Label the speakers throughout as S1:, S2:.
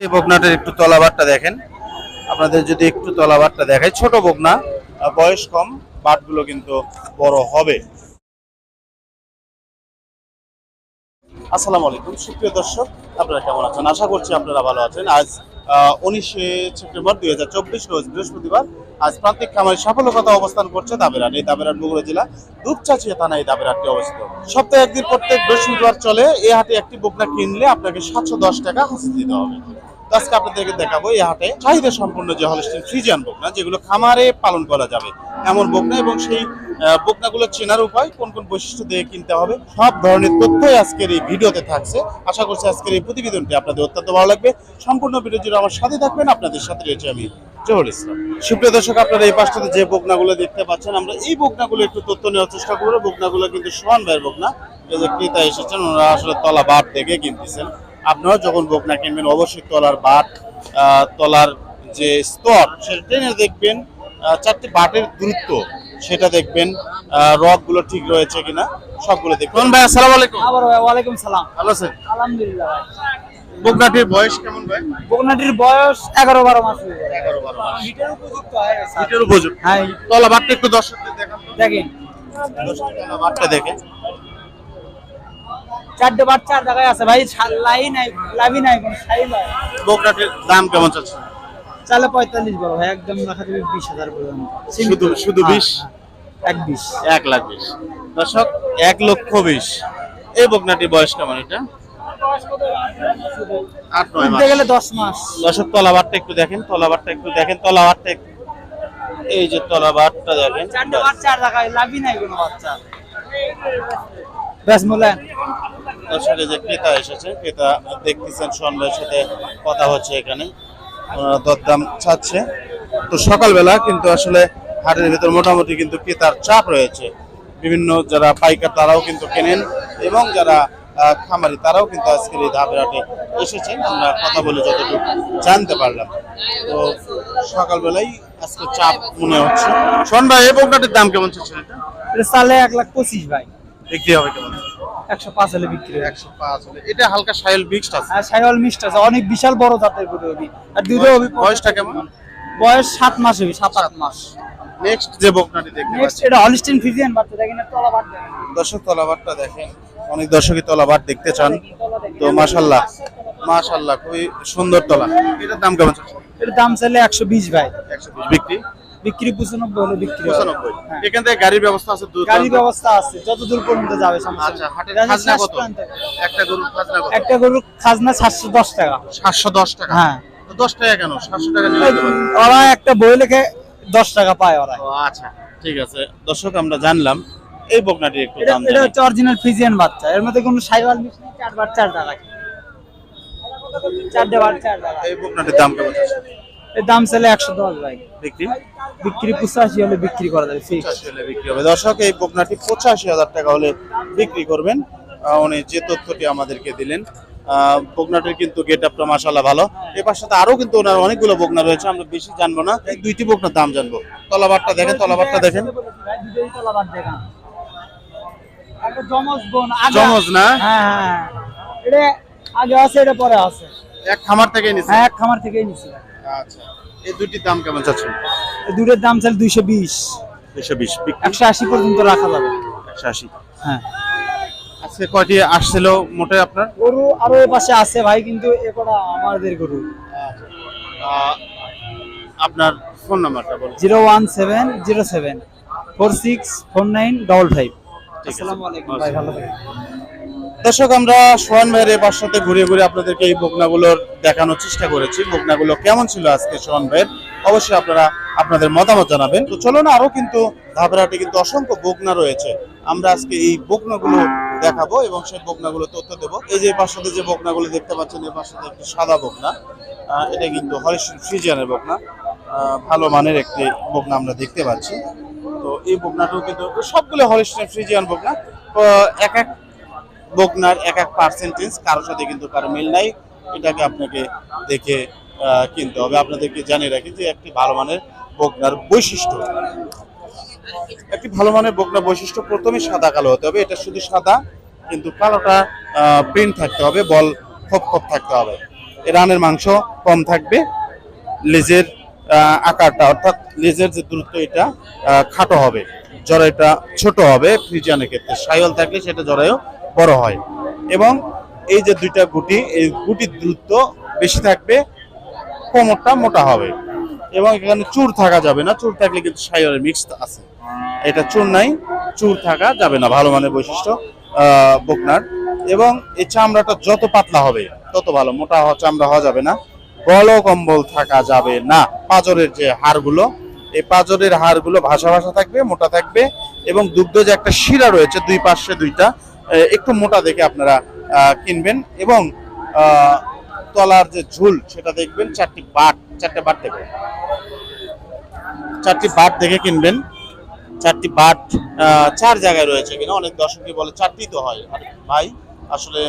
S1: এই বগনাটার একটু তলাবারটা দেখেন। আপনাদের যদি একটু তলাবারটা দেখাই, ছোট বগনা বয়স কম, বাটগুলো কিন্তু বড় হবে। আসসালামু আলাইকুম, সুপ্রিয় দর্শক, আপনারা কেমন আছেন? আশা করছি আপনারা ভালো আছেন। আজ উনিশে সেপ্টেম্বর দুই হাজার চব্বিশ, রোজ বৃহস্পতিবার আজ প্রান্তিক খামারি সাফল্য কথা অবস্থান করছে দাবেরাট এই দাবেরাট বগুড়া জেলা দুপচাচিয়া থানা এই দাবেরাটটি অবস্থিত। সপ্তাহে একদিন প্রত্যেক বৃহস্পতিবার চলে, এই হাটে একটি বকনা কিনলে আপনাকে সাতশো দশ টাকা হাসিল দিতে হবে। আজকে আপনাদেরকে দেখাবো, এই হাটে চাহিদা সম্পূর্ণ যে হলস্টিন ফ্রিজিয়ান বকনা যেগুলো খামারে পালন করা যাবে। এমন বকনা এবং সেই বকনাগুলো চেনার উপায়, কোন কোন বৈশিষ্ট্য দিয়ে কিনতে হবে, সব ধরনের তথ্যই আজকের এই ভিডিওতে থাকছে। আশা করছি আজকের এই প্রতিবেদনটি আপনাদের অত্যন্ত ভালো লাগবে। সম্পূর্ণ ভিডিও জুড়ে আমার সাথে থাকবেন, আপনাদের সাথে রয়েছে আমি জহুর ইসলাম। সুপ্রিয় দর্শক আপনারা এই পাশটাতে যে বকনাগুলো দেখতে পাচ্ছেন আমরা এই বকনাগুলো একটু তথ্য নেওয়ার চেষ্টা করব। বকনাগুলো কিন্তু সোহান ভাইয়ের বকনা। এই যে ক্রেতা এসেছেন ওনারা আসলে তলা বাট দেখে কিনতেছেন। আপনারা যখন বকনা কিনবেন অবশ্যই তলার বাট আহ, তলার যে স্তর সেটা টেনে দেখবেন চারটি বাটের দূরত্ব সেটা দেখবেন রকগুলো ঠিক রয়েছে কিনা সবগুলো দেখবেন। ভাই আসসালামু আলাইকুম।
S2: আবার ভাই ওয়ালাইকুম সালাম।
S1: ভালো আছেন?
S2: আলহামদুলিল্লাহ ভাই।
S1: বকনাটির বয়স কেমন ভাই?
S2: বকনাটির বয়স এগারো বারো মাস হয়ে গেছে।
S1: এগারো বারো মাস।
S2: হিটের উপযুক্ত হয়ে গেছে।
S1: উপযুক্ত।
S2: হ্যাঁ।
S1: তলা বাটটা একটু দর্শকদের দেখান
S2: দেখেন।
S1: তলা বাটটা দেখে।
S2: চারটে বার চার জায়গায় আছে ভাই লাই নাই নাই কোনো সাই নাই।
S1: বকনাটির দাম কেমন চাচ্ছে?
S2: চালে পঁয়তাল্লিশ বড় ভাই একদম রাখা দেবে বিশ হাজার পর্যন্ত
S1: শুধু শুধু
S2: হ্যাঁ,
S1: বিশ?
S2: এক বিশ।
S1: এক লাখ বিশ। দর্শক এক লক্ষ বিশ। এই বকনাটির বয়স কেমন এটা? আট নয় মাস।
S2: গেলে দশ মাস।
S1: দর্শক তলাবারটা একটু দেখেন তলাবারটা একটু দেখেন তলাবারটা এই যে তলাবারটা দেখেন
S2: চারটে বার চার জায়গায় লাভি নাই কোনো বাচ্চা। ব্যাস মূল্যায়ন।
S1: দর্শক যে ক্রেতা এসেছে ক্রেতা দেখতেছেন সন্ধ্যার সাথে কথা হচ্ছে এখানে। ওনারা দরদাম চাচ্ছে। তো সকালবেলা কিন্তু আসলে হাটের ভিতর মোটামুটি কিন্তু ক্রেতার চাপ রয়েছে। বিভিন্ন যারা পাইকার তারাও কিন্তু কেনেন এবং যারা খামারি তারাও কিন্তু আজকের এই ধাপের হাটে এসেছেন। আমরা কথা বলে যতটুকু জানতে পারলাম। তো সকালবেলাই আজকে চাপ মনে হচ্ছে। শোন ভাই এই বকনাটির দাম কেমন চলছে এটা?
S2: এটা এক লাখ পঁচিশ ভাই।
S1: বিক্রি হবে কেমন?
S2: একশো পাঁচ হলে বিক্রি
S1: একশো পাঁচ হলে। এটা হালকা মিক্সড আছে।
S2: আছে। অনেক বিশাল বড় জাতের গরু হবি আর হবি
S1: বয়সটা কেমন?
S2: বয়স সাত মাস হবি সাত আট মাস।
S1: নেক্সট যে বকনাটি দেখতে
S2: নেক্সট
S1: পাচ্ছি।
S2: এটা হলিস্টিন ফিজিয়ান বাচ্চা দেখেন দেখেন
S1: দর্শক তলাবারটা দেখেন। অনেক দর্শকই তলাবার দেখতে চান। তো মাশাল্লাহ মাশাল্লাহ খুবই সুন্দর তলা। এটার দাম কেমন
S2: এর দাম চাইলে একশো বিশ ভাই।
S1: একশো বিশ বিক্রি?
S2: বিক্রি পঁচানব্বই হলে বিক্রি।
S1: পঁচানব্বই।
S2: হ্যাঁ।
S1: এখান থেকে গাড়ির ব্যবস্থা আছে দূর
S2: গাড়ি ব্যবস্থা আছে যত দূর পর্যন্ত যাবে
S1: আচ্ছা হাটের খাজনা কত? একটা গরুর খাজনা কত?
S2: একটা গরুর খাজনা সাতশো দশ টাকা।
S1: সাতশো দশ টাকা?
S2: হ্যাঁ।
S1: তো দশ টাকা কেন? সাতশো টাকা
S2: ওরা একটা বই লিখে দশ টাকা পায় ওরা।
S1: আচ্ছা ঠিক আছে। দর্শক আমরা জানলাম এই বকনাটি একটু দাম
S2: এটা হচ্ছে অরিজিনাল ফিজিয়ান বাচ্চা। এর মধ্যে কোনো সাইওয়াল মিশ নেই চার বার চার টাকা
S1: এই বকনাটির দাম কেমন
S2: এর দাম একশো দশ ভাই।
S1: বিক্রি?
S2: বিক্রি পঁচাশি হলে বিক্রি করা যাবে ফিক্স
S1: পঁচাশি হলে বিক্রি হবে। দর্শক এই বকনাটি পঁচাশি হাজার টাকা হলে বিক্রি করবেন। উনি যে তথ্যটি আমাদেরকে দিলেন আহ, বকনাটির কিন্তু গেট আপটা মাসাল্লাহ ভালো এবার সাথে আরও কিন্তু ওনার অনেকগুলো বকনা রয়েছে আমরা বেশি জানব না। এই দুইটি বকনার দাম জানব। তলাবারটা দেখেন তলাবারটা দেখেন।
S2: জমজ
S1: না?
S2: হ্যাঁ হ্যাঁ এটা আগে আছে এটা পরে আছে।
S1: এক খামার থেকে
S2: হ্যাঁ এক খামার থেকেই নিছি।
S1: আচ্ছা। এই দুইটির দাম কেমন চাচ্ছেন?
S2: এই দুটোর দাম পর্যন্ত রাখা যাবে। হ্যাঁ।
S1: আজকে কয়টি আসছিল মোটে আপনার?
S2: গরু আরও এ পাশে আছে ভাই কিন্তু এটা আমাদের গরু।
S1: আহ, আপনার ফোন নাম্বারটা বলুন।
S2: Zero one seven zero seven four six four nine double five.
S1: ঠিক আছে।
S2: আসসালামু আলাইকুম। ভাই ভালো থাকবেন
S1: দর্শক আমরা সোহান ভাইয়ের এ বাসাতে ঘুরে ঘুরে আপনাদেরকে এই বকনাগুলোর দেখানোর চেষ্টা করেছি। বকনাগুলো কেমন ছিল আজকে সোহান ভাইয়ের? অবশ্যই আপনারা আপনাদের মতামত জানাবেন। তো চলো না আরও কিন্তু ধাপেরহাটে কিন্তু অসংখ্য বকনা রয়েছে। আমরা আজকে এই বকনাগুলো দেখাবো এবং সেই বকনাগুলো তথ্য দেবো। এই যে পাশাতে যে বকনাগুলো দেখতে পাচ্ছেন এই পাশাতে একটি সাদা বকনা। আহ, এটা কিন্তু হরিশন ফ্রিজিয়ানের বকনা। আহ, ভালো মানের একটি বকনা আমরা দেখতে পাচ্ছি। তো এই বকনাটাও কিন্তু সবগুলো হরিশন ফ্রিজিয়ান বকনা। এক এক বকনার এক এক পার্সেন্টেজ কারোর সাথে কিন্তু কারও মিল নাই। এটাকে আপনাকে দেখে কিনতে হবে। আপনাদেরকে জানিয়ে রাখি যে একটি ভালো মানের বকনার বৈশিষ্ট্য। একটি ভালো মানের বকনা বৈশিষ্ট্য প্রথমে সাদা কালো হতে হবে। এটা শুধু সাদা, কিন্তু কালোটা প্রিন্ট থাকতে হবে, বল খপ খপ থাকতে হবে। রানের মাংস কম থাকবে, লেজের আকারটা, অর্থাৎ লেজের যে দূরত্ব এটা খাটো হবে। জরাইটা ছোট হবে ফ্রিজিয়ানের ক্ষেত্রে। সাইওয়াল থাকলে সেটা জরায়ও বড় হয়। এবং এই যে দুইটা গুটি, এই গুটির দূরত্ব বেশি থাকবে, কোমরটা মোটা হবে। এবং এখানে চুর থাকা যাবে না। চুর থাকলে কিন্তু সাইওয়ালের মিক্স আছে। এটা চুর নাই, চুর থাকা যাবে না। ভালো মানের বৈশিষ্ট্য বকনার। এবং এই চামড়াটা যত পাতলা হবে, তত ভালো। মোটা হওয়া, চামড়া হওয়া যাবে না। গল কম্বল থাকা যাবে না। পাজরের যে হাড়গুলো, এই পাজরের হাড়গুলো ভাসা ভাসা থাকবে, মোটা থাকবে এবং দুগ্ধ যে একটা শিরা রয়েছে দুই পাশে দুইটা একটু মোটা দেখে আপনারা কিনবেন এবং তলার যে ঝুল সেটা দেখবেন, চারটি বাট, চারটে বাট দেখবেন চারটি বাট দেখে কিনবেন। চারটি বাট চার জায়গায় রয়েছে কিনা, অনেক দর্শকই বলে চারটি তো হয়। আর ভাই, আসলে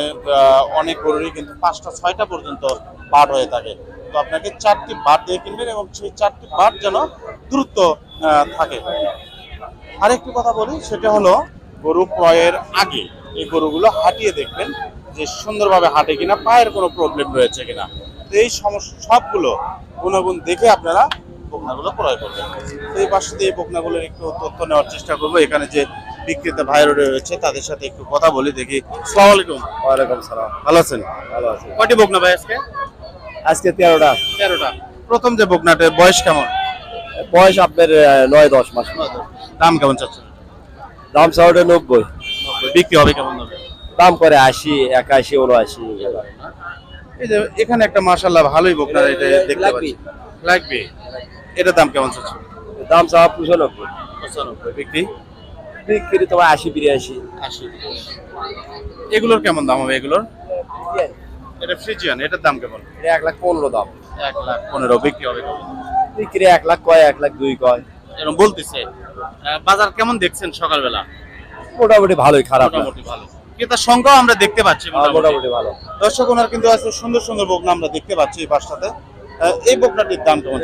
S1: অনেক গরুরই কিন্তু পাঁচটা, ছয়টা পর্যন্ত বাট হয়ে থাকে। তো আপনাকে চারটি বাট দিয়ে কিনবেন এবং সেই চারটি বাট যেন দ্রুত থাকে। আরেকটি কথা বলি সেটা হলো গরু ক্রয়ের আগে এই গরুগুলো হাঁটিয়ে দেখবেন যে সুন্দরভাবে হাঁটে কিনা পায়ের কোনো প্রবলেম রয়েছে কিনা। তো এই সমস্যা সবগুলো গুণাগুণ দেখে আপনারা বকনাগুলো ক্রয় করবেন। তো এই পাশে দিয়ে বকনাগুলোর একটু তথ্য নেওয়ার চেষ্টা করব। এখানে যে বিক্রেতা ভাইরা রয়েছে তাদের সাথে একটু কথা বলি দেখি। সালাম আলাইকুম।
S3: ওয়ালাইকুম সালাম।
S1: ভালো আছেন?
S3: ভালো আছি।
S1: কয়টি বকনা ভাই আজকে?
S3: আজকে তেরোটা।
S1: তেরোটা। প্রথম যে বকনাটার বয়স কেমন?
S3: বয়স আপনার নয় দশ মাস।
S1: দাম কেমন চাচ্ছেন?
S3: দাম চাওটা নব্বই।
S1: বিক্রি হবে কেমন
S3: দাম? করে আশি একাশি উনআশি।
S1: এই যে এখানে একটা মাশাল্লাহ ভালোই বকনা এটা দেখতে
S3: লাগবে।
S1: পাচ্ছি। লাগবে? এটার দাম কেমন চাচ্ছে
S3: দাম চাওয়া পঁচানব্বই।
S1: পঁচানব্বই। বিক্রি?
S3: বিক্রি তোমার আশি বিরাশি।
S1: আশি। এগুলোর কেমন দাম হবে এগুলোর? এটা ফ্রিজিয়ান এটার দাম কেমন?
S3: এটা এক লাখ পনেরো দাম।
S1: এক লাখ পনেরো বিক্রি হবে
S3: বিক্রি এক লাখ কয় এক লাখ দুই কয়।
S1: এরকম বলতেছে। বাজার কেমন দেখছেন সকালবেলা?
S3: মোটামুটি ভালোই খারাপ
S1: মোটামুটি ভালো। ক্রেতার সংখ্যাও আমরা দেখতে পাচ্ছি
S3: হ্যাঁ,
S1: মোটামুটি।
S3: ভালো।
S1: দর্শক ওনার কিন্তু আছে সুন্দর সুন্দর বকনা আমরা দেখতে পাচ্ছি এই পাশটাতে। এই বকনাটির দাম কেমন?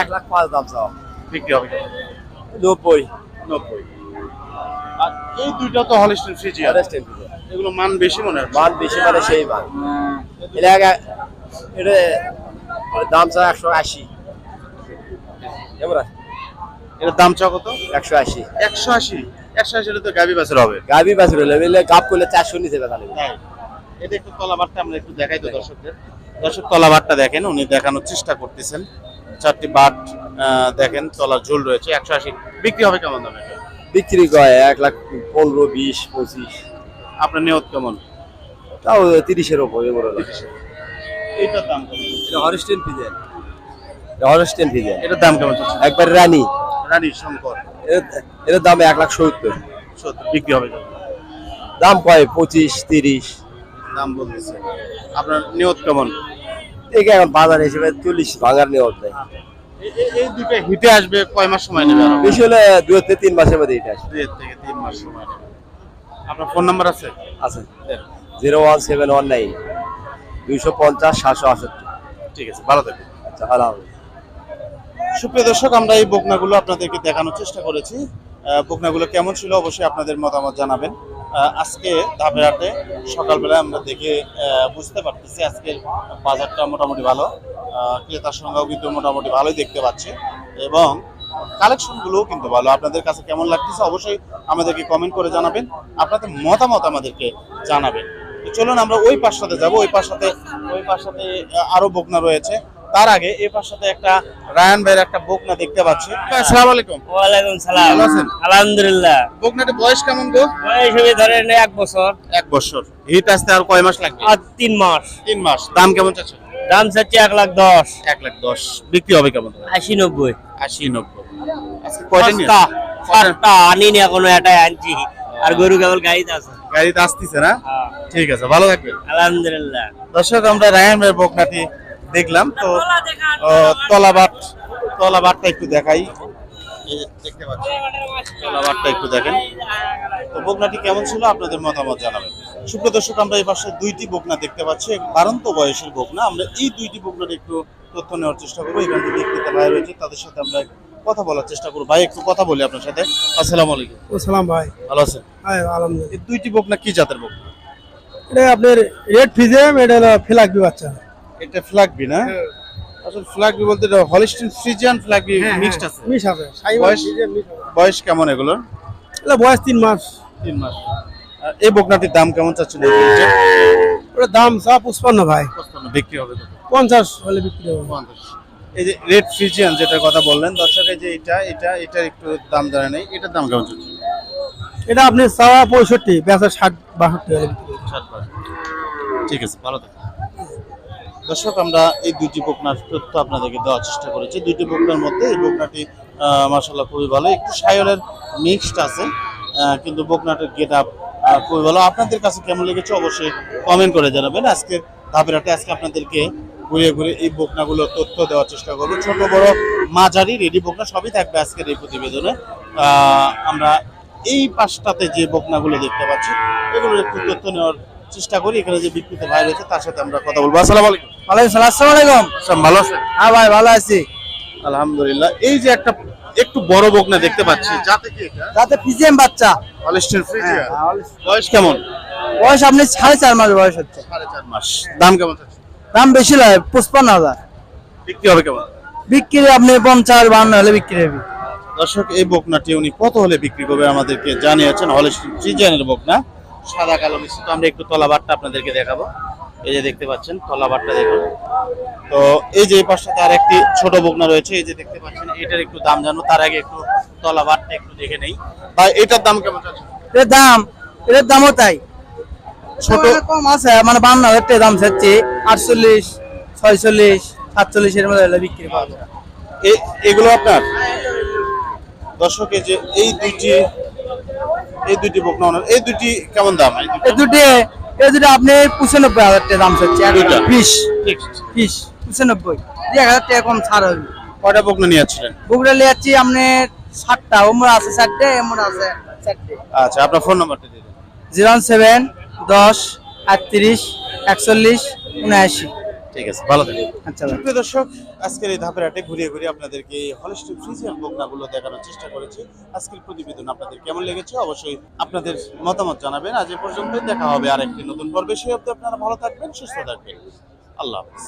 S3: এক লাখ পাঁচ দাম চাওয়া
S1: বিক্রি হবে
S3: নব্বই।
S1: নব্বই। এই দুইটা তো হলিস্টিন ফ্রিজিয়ান এগুলো মান বেশি মনে হয়।
S3: মান বেশি মানে সেই মান। এটা এটা দাম চাওয়া একশো আশি। কেমন
S1: দাম চা কত?
S3: একশো আশি।
S1: একশো আশি। একশো আশি তো গাবি বাসের হবে।
S3: গাবি বাছুর হলে মিলে গাপ করলে চারশো নিচে বেচা নেবে
S1: তাই। এটা একটু তলাবারটা আমরা একটু দেখাই তো দর্শকদের। দর্শক তলাবারটা দেখেন উনি দেখানোর চেষ্টা করতেছেন। চারটি বাট আহ, দেখেন তলার ঝোল রয়েছে। একশো আশি। বিক্রি হবে কেমন দামে?
S3: বিক্রি করে এক লাখ পনেরো বিশ পঁচিশ।
S1: আপনার নিয়ত কেমন?
S3: তাও তিরিশের ওপর
S1: এইটার দাম কেমন?
S3: এটা হরিস্টেন ফিজেন হরিস্টেন ফিজেন
S1: এটার দাম কেমন
S3: একবার রানী।
S1: রানী শঙ্কর।
S3: এর- এর দাম এক লাখ সত্তর।
S1: সত্তর বিক্রি হবে
S3: দাম কয়? পঁচিশ তিরিশ।
S1: দাম বলতেছে। আপনার নিয়ত কেমন?
S3: এখন বাজার হিসেবে চল্লিশ ভাঙার
S1: এ- এ- এই দুটো হিটে আসবে কয় মাস সময় নেবে
S3: বেশি হলে দু থেকে তিন মাসের মধ্যে এটা আসবে।
S1: দুই থেকে তিন মাস সময় নেবে। আপনার ফোন নাম্বার আছে?
S3: আছে। Zero one seven one nine দুইশো পঞ্চাশ সাতশো আষট্টি
S1: ঠিক আছে ভালো থাকবেন।
S3: আচ্ছা আল্লাহ
S1: সুপ্রিয় দর্শক আমরা এই বকনাগুলো আপনাদেরকে দেখানোর চেষ্টা করেছি। বকনাগুলো কেমন ছিল অবশ্যই আপনাদের মতামত জানাবেন। আজকে ধাপেহাটে সকালবেলা আমরা দেখে বুঝতে পারতেছি আজকের বাজারটা মোটামুটি ভালো। ক্রেতার সংখ্যাও কিন্তু মোটামুটি ভালোই দেখতে পাচ্ছি। এবং কালেকশনগুলোও কিন্তু ভালো। আপনাদের কাছে কেমন লাগতেছে অবশ্যই আমাদেরকে কমেন্ট করে জানাবেন। আপনাদের মতামত আমাদেরকে জানাবেন। তো চলুন আমরা ওই পাশটাতে যাব। ওই পাশটাতে ওই পাশটাতে আহ, আরও বকনা রয়েছে। তার আগে এই পাশটাতে একটা রায়ান ভাইয়ের একটা বকনা দেখতে পাচ্ছি। আসসালামু আলাইকুম।
S4: ওয়ালাইকুম সালাম।
S1: ভালো আছেন?
S4: আলহামদুলিল্লাহ।
S1: বকনাটি বয়স কেমন গো?
S4: বয়স হবে ধরেন এক বছর।
S1: এক বছর। হিট আসতে আর কয় মাস লাগবে?
S4: আর তিন মাস।
S1: তিন মাস। দাম কেমন চাচ্ছে
S4: দাম চাচ্ছি এক লাখ দশ।
S1: এক লাখ দশ। বিক্রি হবে কেমন?
S4: আশি নব্বই।
S1: আশি নব্বই।
S4: আনিনি এখনও এটাই আনছি। আর গরু কেবল গাড়িতে আছে।
S1: গাড়িতে আসতেছে না?
S4: হ্যাঁ,
S1: ঠিক আছে ভালো থাকবে
S4: আলহামদুলিল্লাহ।
S1: দর্শক আমরা রায়ামের বকনাটি দেখলাম। তো তলাবাট তলাবাটটা একটু দেখাই। দেখতে পাচ্ছি। তলাবাটটা একটু দেখেন। তো বকনাটি কেমন ছিল? আপনাদের মতামত জানাবেন। সুপ্রিয় দর্শক আমরা এই পাশে দুইটি বকনা দেখতে পাচ্ছি। বারন্ত বয়সের বকনা। আমরা এই দুইটি বকনার একটু তথ্য নেওয়ার চেষ্টা করব। এখান থেকে বিক্রেতা ভাই রয়েছে তাদের সাথে আমরা কথা বলার চেষ্টা করব। ভাই একটু কথা বলি আপনার সাথে। আসসালামু আলাইকুম।
S2: ও সালাম ভাই।
S1: ভালো আছেন?
S2: হ্যাঁ আলহামদুলিল্লাহ।
S1: এই দুইটি বকনা কি জাতের বকনা?
S2: এটা আপনার রেড ফিজেম এটা হলো ফিলাকবি বাচ্চা।
S1: এটা ফ্ল্যাগবি না? আসলে ফ্ল্যাগবি বলতে হলিস্টিন ফ্রিজিয়ান ফ্ল্যাগবি মিক্সড আছে।
S2: মিস হবে।
S1: বয়স বয়স কেমন এগুলো?
S2: এটা বয়স তিন মাস।
S1: তিন মাস। এই বকনাটির দাম কেমন চাচ্ছেন
S2: ওটা দাম চা পুষ্পান্ন ভাই।
S1: পঁচপান্ন বিক্রি হবে?
S2: পঞ্চাশ হলে বিক্রি হবে।
S1: পঞ্চাশ। এই যে রেড ফ্রিজিয়ান যেটার কথা বললেন দর্শক এই যে এটা এটা এটার একটু দাম জানা নেই। এটার দাম কেমন চলছে
S2: এটা আপনি চাওয়া পঁয়ষট্টি বেচা ষাট বাষট্টি হলে।
S1: ঠিক আছে ভালো থাকুন দর্শক, আমরা এই দুইটি বকনার তথ্য আপনাদেরকে দেওয়ার চেষ্টা করেছি। দুইটি বকনার মধ্যে এই বকনাটি মাসাল্লাহ খুবই ভালো। একটু সায়লের মিক্সড আছে কিন্তু বকনাটির গেট আপ খুবই ভালো। আপনাদের কাছে কেমন লেগেছে অবশ্যই কমেন্ট করে জানাবেন। আজকে ধাপেরাতে আজকে আপনাদেরকে ঘুরে ঘুরে এই বকনাগুলোর তথ্য দেওয়ার চেষ্টা করব। ছোট, বড়, মাঝারি রেডি বকনা সবই থাকবে আজকের এই প্রতিবেদনে। আমরা এই পাশটাতে যে বকনাগুলো দেখতে পাচ্ছি, এগুলোর একটু তথ্য নেওয়ার চেষ্টা করি। এখানে যে বিক্রিত ভাই রয়েছে, তার সাথে আমরা কথা বলব। আসসালামু আলাইকুম।
S2: আসসালামু আলাইকুম।
S1: সব ভালো আছেন?
S2: হ্যাঁ ভাই ভালো আছি।
S1: আলহামদুলিল্লাহ। এই যে একটা একটু বড় বকনা দেখতে পাচ্ছি। যাতে কি এটা?
S2: তাতে পিজিএম বাচ্চা।
S1: হলিস্টিন ফ্রিজিয়ান বয়স কেমন?
S2: বয়স আপনি সাড়ে চার মাস বয়স হচ্ছে।
S1: সাড়ে চার মাস। দাম কেমন
S2: দাম বেশি লাগে পঁচপান্ন হাজার।
S1: বিক্রি হবে কেমন?
S2: বিক্রি আপনি পঞ্চাশ বান্ন হলে বিক্রি হবে।
S1: দর্শক এই বকনাটি উনি কত হলে বিক্রি করবে আমাদেরকে জানিয়েছেন। হলিস্টিন ফ্রিজিয়ানের বকনা। সাদা কালো মিশ্রিত। আমরা একটু তলা তলাবারটা আপনাদেরকে দেখাবো। এই যে দেখতে পাচ্ছেন তলাবারটা দেখুন। তো এই যে এই পাশটাতে আর একটি ছোট বকনা রয়েছে এই যে দেখতে পাচ্ছেন এটার একটু দাম জানো তার আগে একটু তলাবারটা একটু দেখে নেই। ভাই এটার দাম কেমন চাচ্ছেন?
S2: এর দাম এর দামও তাই।
S1: ছোট
S2: কম আছে মানে বান্ন হাজার দাম চাচ্ছি। আটচল্লিশ ছয়চল্লিশ সাতচল্লিশ এর মধ্যে বিক্রি পাওয়া যায়।
S1: এ- এগুলো আপনার? দর্শক এই যে এই দুইটি এই দুইটি বকনা এই দুইটি কেমন দাম? এই
S2: এই দুটি এই যেটা আপনি পঁচানব্বই হাজার টাকা দাম চাচ্ছে? বিশ। বিশ পঁচানব্বই। দুই হাজার টাকা কম ছাড় হবে।
S1: কয়টা বকনা নিয়ে যাচ্ছিলেন
S2: বুকটা নিয়ে যাচ্ছি আপনি সাতটা ওমর আছে চারটে এমন আছে চারটে।
S1: আচ্ছা আপনার ফোন নাম্বারটা দিয়ে দেন।
S2: জিরো সেভেন দশ আটত্রিশ একচল্লিশ উনআশি।
S1: ঠিক আছে ভালো থাকবেন।
S2: আচ্ছা
S1: প্রিয় দর্শক আজকের এই ধাপের হাটে ঘুরিয়ে ঘুরিয়ে আপনাদেরকে এই হলিস্টিক ফ্রিজিয়ান বকনাগুলো দেখানোর চেষ্টা করেছি। আজকের প্রতিবেদন আপনাদের কেমন লেগেছে অবশ্যই আপনাদের মতামত জানাবেন। আজ এ পর্যন্ত দেখা হবে আরেকটি নতুন পর্বে। সেই অব্দি আপনারা ভালো থাকবেন সুস্থ থাকবেন। আল্লাহ হাফিজ।